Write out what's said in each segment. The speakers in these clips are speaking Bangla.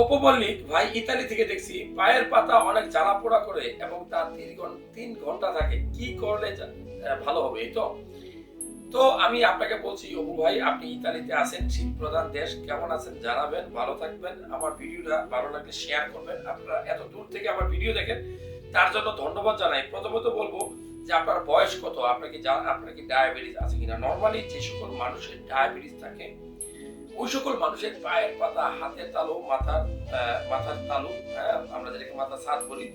অপু মল্লিক ভাই, ইতালি থেকে দেখছি, পায়ের পাতা অনেক জ্বালা পোড়া করে এবং তার তিন তিন ঘণ্টা থাকে। কি করলে ভালো হবে এই তো? তো আমি আপনাকে বলছি অপু ভাই, আপনি ইতালিতে আছেন শীত প্রধান দেশ, কেমন আছেন জানাবেন, ভালো থাকবেন, আমার ভিডিওটা ভালো লাগলে শেয়ার করবেন, আপনারা এত দূর থেকে আমার ভিডিও দেখেন, তার জন্য ধন্যবাদ জানাই। প্রথমত বলব যে আপনার বয়স কত? আপনার কি আপনার কি ডায়াবেটিস আছে কিনা? নর্মালি যে সকল মানুষের ডায়াবেটিস থাকে ওই সকল মানুষের পায়ের পাতা, হাতের তালু, মাথার মাথার তালু আমরা যেটাকে মাথার সাত বলি,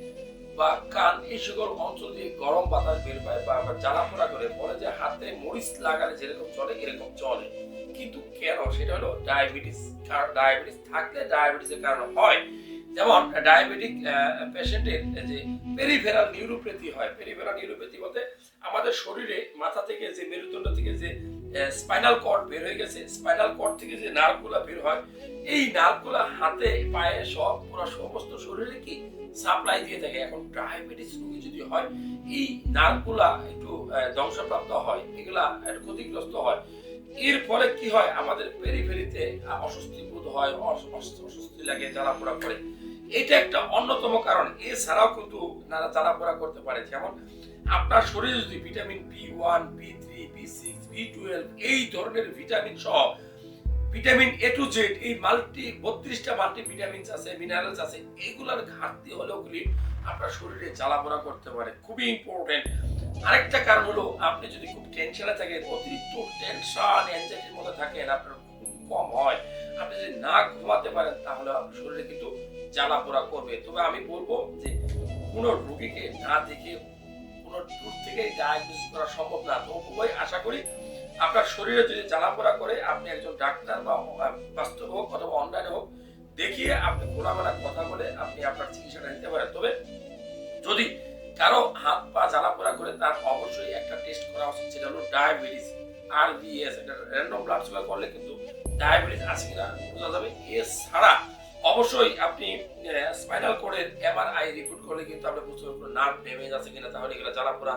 বা কান, এই সকল অঞ্চল দিয়ে গরম বাতাস বের পায় বা আবার জ্বালা পোড়া করে বলে যে হাতে মরিচ লাগালে যেরকম চলে, এরকম চলে। কিন্তু কেন? সেটা হলো ডায়াবেটিস। কারণ ডায়াবেটিস থাকলে ডায়াবেটিসের কারণে হয়। যেমন, ডায়াবেটিক পেশেন্টের যে পেরিফেরাল নিউরোপ্যাথি হয়। পেরিফেরাল নিউরোপ্যাথি বলতে শরীরে মাথা থেকে যে মেরুদণ্ড থেকে যে স্পাইনাল কর্ড বের হয়ে গেছে স্পাইনাল কর্ড থেকে যে নার্ভগুলো বের হয়, এই নার্ভগুলো হাতে, পায়ে সব, পুরো সমস্ত শরীরে কি সাপ্লাই দিয়ে থাকে? এখন ডায়াবেটিস রোগী যদি হয়, এই নার্ভগুলা একটু ধ্বংসপ্রাপ্ত হয়, এগুলা একটু ক্ষতিগ্রস্ত হয়। এর ফলে কি হয়? আমাদের পেরিফেরিতে অস্বস্তি বোধ হয়, অস- অস- অস্বস্তি লাগে জ্বালা পোড়া করে। এটা একটা অন্যতম কারণ। এছাড়াও কিন্তু জ্বালা পোড়া করতে পারে। যেমন আপনার শরীরে যদি vitamin B one B three B six B twelve এই ধরনের ভিটামিন সহ ভিটামিন এ টু জেড এই মাল্টি বত্রিশটা মাল্টি ভিটামিনস আছে মিনারেলস আছে এইগুলোর ঘাটতি হলেও গুলি আপনার শরীরে জ্বালাপোড়া করতে পারে। খুবই ইম্পর্টেন্ট আরেকটা কারণ হলো, আপনি যদি খুব টেনশনে থাকেন, অতিরিক্ত টেনশন এনজাইটির মধ্যে থাকেন, আপনার খুব কম হয়, আপনি যদি না ঘুমাতে পারেন, তাহলে আপনার শরীরে কিন্তু জ্বালাপোড়া করবে। তবে আমি বলব যে কোনো রোগীকে না দেখে দূর থেকে ডায়াগনোসিস করা সম্ভব না। তো উভয় আশা করি আপনার শরীরে যদি জ্বালাপোড়া করে, আপনি একজন ডাক্তার বা বাস্তব হোক অথবা অনলাইনে হোক, দেখিয়ে আপনি খোলামেলা কথা বলে আপনি আপনার চিকিৎসাটা নিতে পারেন। তবে যদি কারও হাত পা জ্বালাপোড়া করে, তার অবশ্যই একটা টেস্ট করা উচিত, সেটা হলো ডায়াবেটিস আর বিএস এটা র্যান্ডম ব্লাড সুগার করলে কিন্তু ডায়াবেটিস আছে কিনা বোঝা যাবে। এছাড়া অবশ্যই আপনি স্পাইনাল কোডের এমআরআই রিপোর্ট করলে কিন্তু আপনি বুঝতে পারবেন নার্ভ ড্যামেজ আছে কিনা, তাহলে এগুলো জ্বালাপোড়া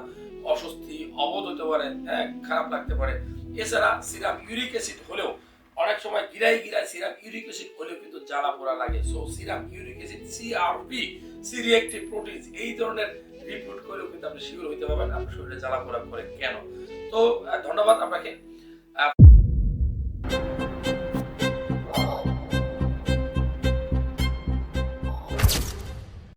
অস্বস্তি, অবোধ হতে পারে হ্যাঁ খারাপ লাগতে পারে। এছাড়া সিরাম ইউরিক অ্যাসিড হলেও অনেক সময় গিরাই গিরাই সিরাম ইউরিক অ্যাসিড হলেও কিন্তু জ্বালা পোড়া লাগে। So serum uric acid CRP C reactive proteins এই ধরনের রিপোর্ট করেও কিন্তু আপনি শিওর হইতে পারবেন আপনার শরীরে জ্বালা পোড়া করে কেন। তো ধন্যবাদ আপনাকে।